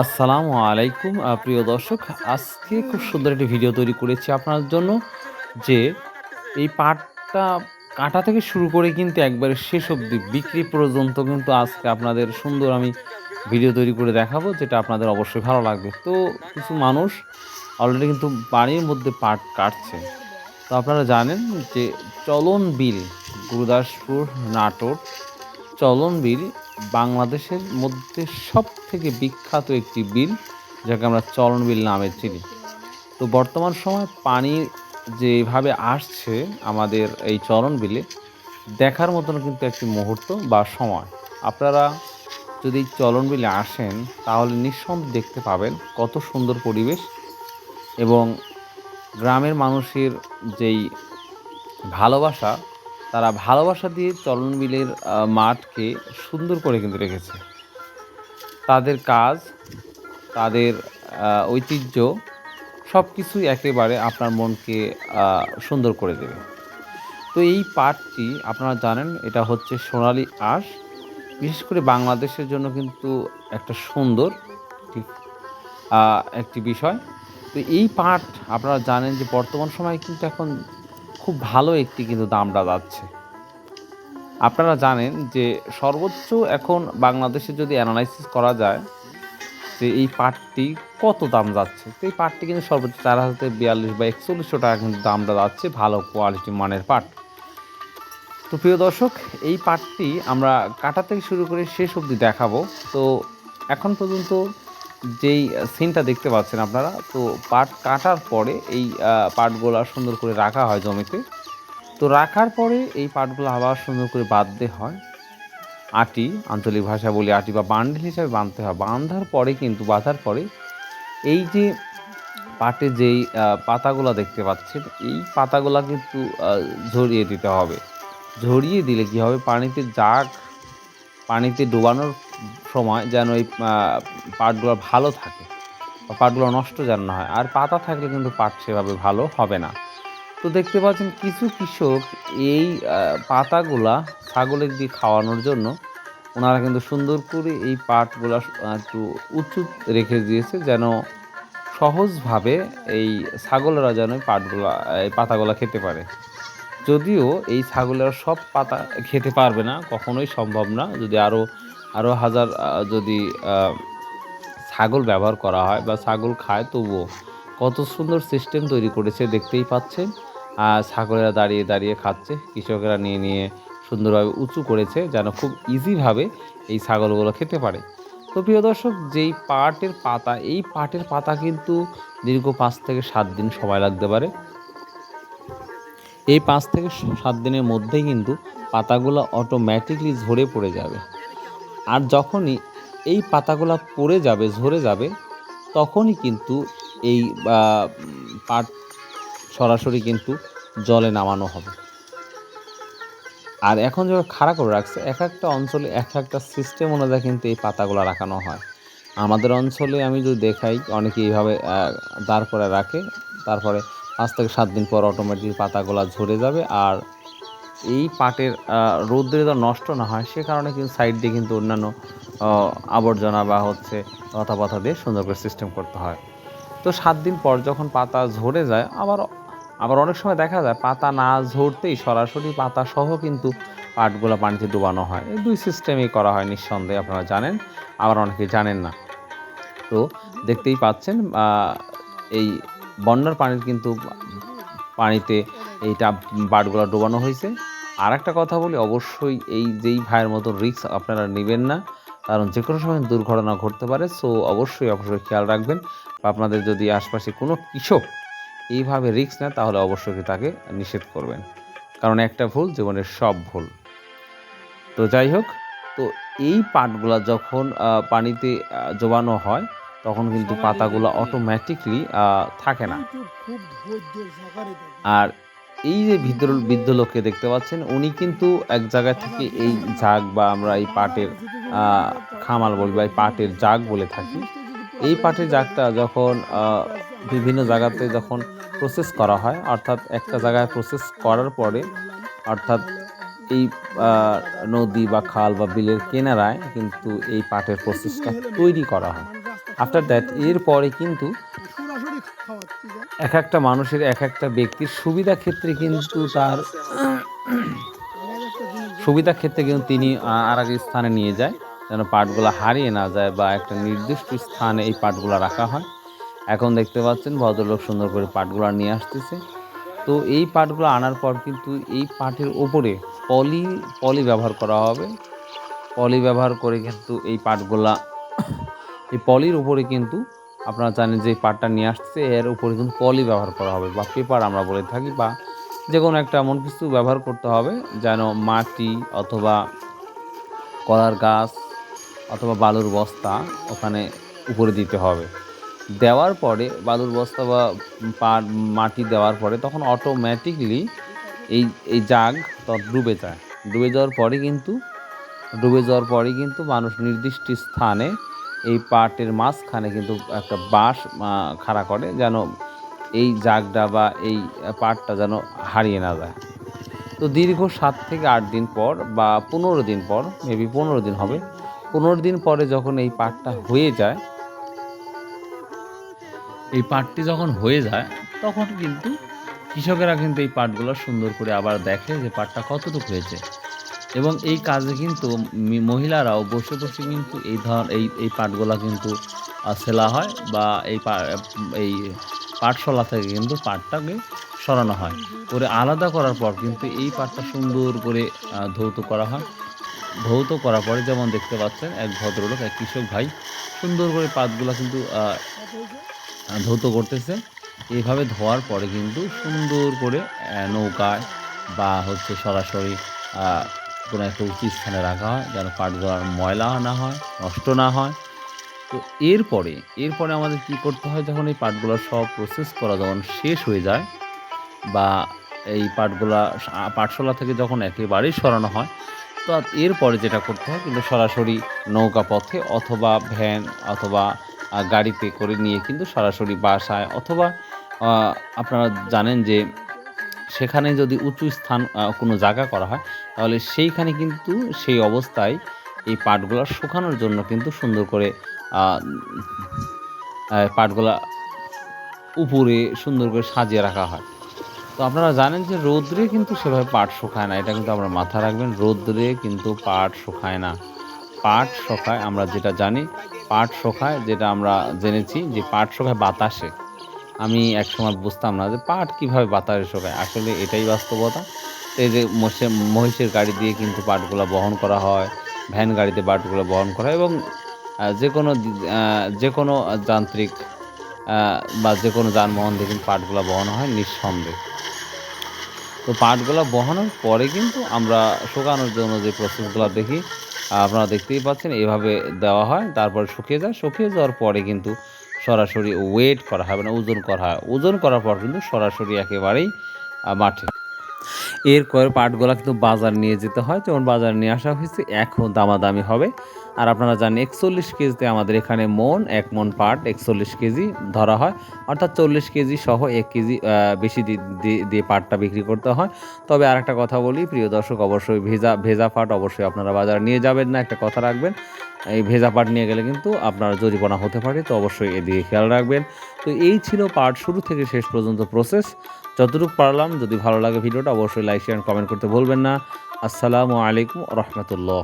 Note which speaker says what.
Speaker 1: আসসালামু আলাইকুম প্রিয় দর্শক। আজকে খুব সুন্দর একটি ভিডিও তৈরি করেছি আপনার জন্য যে, এই পাটটা কাটা থেকে শুরু করে কিন্তু একবারে শেষ অবধি বিক্রি পর্যন্ত কিন্তু আজকে আপনাদের সুন্দর আমি ভিডিও তৈরি করে দেখাবো, যেটা আপনাদের অবশ্যই ভালো লাগবে। তো কিছু মানুষ অলরেডি কিন্তু বাড়ির মধ্যে পাট কাটছে। তো আপনারা জানেন যে চলন বিল গুরুদাসপুর, নাটোর চলন বিল বাংলাদেশের মধ্যে সবথেকে বিখ্যাত একটি বিল, যাকে আমরা চলন বিল নামে চিনি। তো বর্তমান সময়ে পানি যেভাবে আসছে আমাদের এই চলন বিলে, দেখার মতন কিন্তু একটি মুহূর্ত বা সময়। আপনারা যদি চলন বিলে আসেন, তাহলে নিঃসন্দেহে দেখতে পাবেন কত সুন্দর পরিবেশ এবং গ্রামের মানুষের যেই ভালোবাসা, তারা ভালোবাসা দিয়ে চলন বিলের মাঠকে সুন্দর করে কিন্তু রেখেছে। তাদের কাজ, তাদের ঐতিহ্য সব সবকিছুই একেবারে আপনার মনকে সুন্দর করে দেবে। তো এই পাটটি আপনারা জানেন এটা হচ্ছে সোনালি আঁশ। বিশেষ করে বাংলাদেশের জন্য কিন্তু একটা সুন্দর ঠিক একটি বিষয়। তো এই পাট আপনারা জানেন যে বর্তমান সময়ে কিন্তু এখন খুব ভালো একটি কিন্তু দামটা যাচ্ছে। আপনারা জানেন যে সর্বোচ্চ এখন বাংলাদেশে যদি এনালাইসিস করা যায় যে এই পাটটি কত দাম যাচ্ছে। তো এই পাটটি কিন্তু সর্বোচ্চ ৳৪,০৪২ বা ৳৪১,০০ কিন্তু দামটা যাচ্ছে ভালো কোয়ালিটি মানের পাট। তো প্রিয় দর্শক এই পাটটি আমরা কাটা থেকে শুরু করে শেষ অবধি দেখাবো। তো এখন পর্যন্ত যেই সিনটা দেখতে পাচ্ছেন আপনারা, তো পাট কাটার পরে এই পাটগুলো সুন্দর করে রাখা হয় জমিতে। তো রাখার পরে এই পাটগুলো আবার সুন্দর করে বাঁধতে হয়। আটি, আঞ্চলিক ভাষা বলি আটি বা বান্ডিল হিসাবে বাঁধতে হয়। বাঁধার পরে কিন্তু বাঁধার পরে এই যে পাটের যেই পাতাগুলো দেখতে পাচ্ছেন, এই পাতাগুলো কিন্তু ঝরিয়ে দিতে হবে। ঝরিয়ে দিলে কী হবে পানিতে জাগ পানিতে ডুবানোর সময় যেন এই পাটগুলো ভালো থাকে বা পাটগুলো নষ্ট যেন না হয়। আর পাতা থাকলে কিন্তু পাট সেভাবে ভালো হবে না। তো দেখতে পাচ্ছেন কিছু কৃষক এই পাতাগুলা ছাগলের দিয়ে খাওয়ানোর জন্য ওনারা কিন্তু সুন্দর করে এই পাটগুলা একটু উঁচু রেখে দিয়েছে যেন সহজভাবে এই ছাগলেরা যেন পাটগুলা এই পাতাগুলা খেতে পারে। যদিও এই ছাগলেরা সব পাতা খেতে পারবে না, কখনোই সম্ভব না। যদি আরও আরও হাজার যদি ছাগল ব্যবহার করা হয় বা ছাগল খায় তবুও কত সুন্দর সিস্টেম তৈরি করেছে দেখতেই পাচ্ছেন। ছাগলেরা দাঁড়িয়ে, দাঁড়িয়ে খাচ্ছে। কৃষকেরা নিয়ে, নিয়ে সুন্দরভাবে উঁচু করেছে যেন খুব ইজিভাবে এই ছাগলগুলো খেতে পারে। তো প্রিয় দর্শক যেই পাটের পাতা, এই পাটের পাতা কিন্তু দীর্ঘ পাঁচ থেকে সাত দিন সময় লাগতে পারে। এই পাঁচ থেকে সাত দিনের মধ্যেই কিন্তু পাতাগুলো অটোমেটিকলি ঝরে পড়ে যাবে। আর যখনই এই পাতাগুলো পড়ে যাবে, ঝরে যাবে, তখনই কিন্তু এই পাট সরাসরি কিন্তু জলে নামানো হবে। আর এখন যেভাবে খাড়া করে রাখছে, এক একটা অঞ্চলে এক একটা সিস্টেম অনুযায়ী কিন্তু এই পাতাগুলো রাখানো হয়। আমাদের অঞ্চলে আমি যদি দেখাই অনেকে এইভাবে দাঁড় করে রাখে। তারপরে পাঁচ থেকে সাত দিন পর অটোমেটিক পাতাগুলো ঝরে যাবে। আর এই পাটের রৌদ্রে যেন নষ্ট না হয় সে কারণে কিন্তু সাইড দিয়ে কিন্তু অন্যান্য আবর্জনা বা হচ্ছে লতাপাতা দিয়ে সুন্দর করে সিস্টেম করতে হয়। তো সাত দিন পর যখন পাতা ঝরে যায় আবার আবার অনেক সময় দেখা যায় পাতা না ঝরতেই সরাসরি পাতা সহ কিন্তু পাটগুলো পানিতে ডুবানো হয়। এই দুই সিস্টেমেই করা হয় নিঃসন্দেহে আপনারা জানেন, আবার অনেকে জানেন না। তো দেখতেই পাচ্ছেন এই বন্যার পানির কিন্তু পানিতে এইটা বাটগুলো ডোবানো ডুবানো হইছে। আরেকটা কথা বলি অবশ্যই এই যেই ভাইয়ের মতো রিস্ক আপনারা নেবেন না। কারণ যে কোনো সময় দুর্ঘটনা ঘটতে পারে। সো অবশ্যই, অবশ্যই খেয়াল রাখবেন। বা আপনাদের যদি আশপাশে কোনো কৃষক এইভাবে রিস্ক নেয় তাহলে অবশ্যই তাকে নিষেধ করবেন। কারণ একটা ভুল জীবনের সব ভুল। তো যাই হোক, তো এই পাটগুলা যখন পানিতে আ ডোবানো হয় তখন কিন্তু পাতাগুলো অটোমেটিকলি থাকে না। আর এই যে বৃদ্ধ বৃদ্ধ লোককে দেখতে পাচ্ছেন, উনি কিন্তু এক জায়গা থেকে এই ঝাগ বা আমরা এই পাটের খামাল বলি বা এই পাটের জাগ বলে থাকি। এই পাটের জাগটা যখন বিভিন্ন জায়গাতে যখন প্রসেস করা হয়, অর্থাৎ একটা জায়গায় প্রসেস করার পরে, অর্থাৎ এই নদী বা খাল বা বিলের কেনারায় কিন্তু এই পাটের প্রসেসটা তৈরি করা হয়। আফটার দ্যাট এরপরে কিন্তু। এক একটা মানুষের এক একটা ব্যক্তির সুবিধা ক্ষেত্রে কিন্তু তার সুবিধা ক্ষেত্রে কিন্তু তিনি আর এক স্থানে নিয়ে যায়, যেন পাটগুলো হারিয়ে না যায় বা একটা নির্দিষ্ট স্থানে এই পাটগুলো রাখা হয়। এখন দেখতে পাচ্ছেন ভদ্রলোক সুন্দর করে পাটগুলো নিয়ে আসতেছে। তো এই পাটগুলো আনার পর কিন্তু এই পাটের ওপরে পলি পলি ব্যবহার করা হবে। পলি ব্যবহার করে কিন্তু এই পাটগুলা এই পলির উপরে কিন্তু আপনারা জানেন যে পাটটা নিয়ে আসছে, এর উপরে কিন্তু পলি ব্যবহার করা হবে বা পেপার আমরা বলে থাকি বা যে কোনো একটা এমন কিছু ব্যবহার করতে হবে যেন মাটি অথবা কলার গাছ অথবা বালুর বস্তা ওখানে উপরে দিতে হবে। দেওয়ার পরে, বালুর বস্তা বা পা- মাটি দেওয়ার পরে তখন অটোমেটিকলি এই এই জাগ ডুবে যায়। ডুবে যাওয়ার পরে কিন্তু, ডুবে যাওয়ার পরে কিন্তু মানুষ নির্দিষ্ট স্থানে এই পাটের মাঝখানে কিন্তু একটা বাঁশ খাড়া করে যেন এই জাগটা বা এই পাটটা যেন হারিয়ে না যায়। তো দীর্ঘ সাত থেকে আট দিন পর বা পনেরো দিন পর মেবি পনেরো দিন হবে, পনেরো দিন পরে যখন এই পাটটা হয়ে যায়, এই পাটটি যখন হয়ে যায়, তখন কিন্তু কৃষকেরা কিন্তু এই পাটগুলো সুন্দর করে আবার দেখে যে পাটটা কতটুকু হয়েছে। এবং এই কাজে কিন্তু মহিলারাও বসে বসে কিন্তু এই ধর, এই এই পাটগুলা কিন্তু সেলা হয় বা এই এই পাটশলা থেকে কিন্তু পাটটাকে সরানো হয় করে আলাদা করার পর কিন্তু এই পাটটা সুন্দর করে ধৌত করা হয় ধৌত করার পরে যেমন দেখতে পাচ্ছেন, এক ভদ্রলোক, এক কৃষক ভাই সুন্দর করে পাটগুলা কিন্তু? ধৌত করতেছে এইভাবে ধোয়ার পরে কিন্তু সুন্দর করে নৌকায় বা হচ্ছে সরাসরি কোনো একটা উঁচু স্থানে রাখা হয় যেন পাটগুলো আর ময়লা না হয় নষ্ট না হয়। তো এরপরে এরপরে আমাদের কি করতে হয়? যখন এই পাটগুলো সব প্রসেস করা যখন শেষ হয়ে যায় বা এই পাটগুলা আহ, পাটশোলা থেকে যখন একেবারেই সরানো হয় তো এরপরে যেটা করতে হয় কিন্তু সরাসরি নৌকা পথে অথবা ভ্যান অথবা গাড়িতে করে নিয়ে কিন্তু সরাসরি বাসায় অথবা আপনারা জানেন যে সেখানে যদি উঁচু স্থান কোনো জায়গা করা হয় তাহলে সেইখানে কিন্তু সেই অবস্থায় এই পাটগুলা শুকানোর জন্য কিন্তু সুন্দর করে পাটগুলা উপরে সুন্দর করে সাজিয়ে রাখা হয়। তো আপনারা জানেন যে রোদ্রে কিন্তু সেভাবে পাট শুকায় না, এটা কিন্তু আমরা মাথায় রাখবেন, রোদ্রে কিন্তু পাট শুকায় না। পাট শুকায়, আমরা যেটা জানি, পাট শুকায় যেটা আমরা জেনেছি যে পাট শুকায় বাতাসে। আমি একসময় বুঝতাম না যে পাট কীভাবে বাতাসে শুকায়, আসলে এটাই বাস্তবতা। এই যে মহিষের গাড়ি দিয়ে কিন্তু পাটগুলো বহন করা হয়, ভ্যান গাড়িতে পাটগুলো বহন করা হয় এবং যে কোনো যে কোনো যান্ত্রিক বা যে কোনো যানবাহন দিয়ে কিন্তু পাটগুলো বহন হয় নিঃসন্দেহে। তো পাটগুলো বহানোর পরে কিন্তু আমরা শুকানোর জন্য যে প্রসেসগুলো দেখি আপনারা দেখতেই পাচ্ছেন এভাবে দেওয়া হয়, তারপরে শুকিয়ে যায়, শুকিয়ে যাওয়ার পরে কিন্তু সরাসরি ওয়েট করা হয় না ওজন করা হয়। ওজন করার পর কিন্তু সরাসরি একেবারেই মাঠে এর কয়ের পাটগুলা কিন্তু বাজার নিয়ে যেতে হয়। যেমন বাজার নিয়ে আসা হয়েছে, এখন দামাদামি হবে। আর আপনারা জানেন, একচল্লিশ কেজিতে আমাদের এখানে মন, এক মন পাট একচল্লিশ কেজি ধরা হয়। অর্থাৎ চল্লিশ কেজি সহ এক কেজি বেশি দিয়ে পাটটা বিক্রি করতে হয়। তবে আর একটা কথা বলি, প্রিয় দর্শক, অবশ্যই ভেজা ভেজা পাট অবশ্যই আপনারা বাজারে নিয়ে যাবেন না, একটা কথা রাখবেন। এই ভেজা পাট নিয়ে গেলে কিন্তু আপনার জরিমানা হতে পারে, তো অবশ্যই এদিকে খেয়াল রাখবেন। তো এই ছিল পাট শুরু থেকে শেষ পর্যন্ত প্রসেস যতটুকু পারলাম, যদি ভালো লাগে ভিডিওটা, অবশ্যই লাইক শেয়ার কমেন্ট করতে ভুলবেন না। আসসালামু আলাইকুম রহমতুল্লাহ।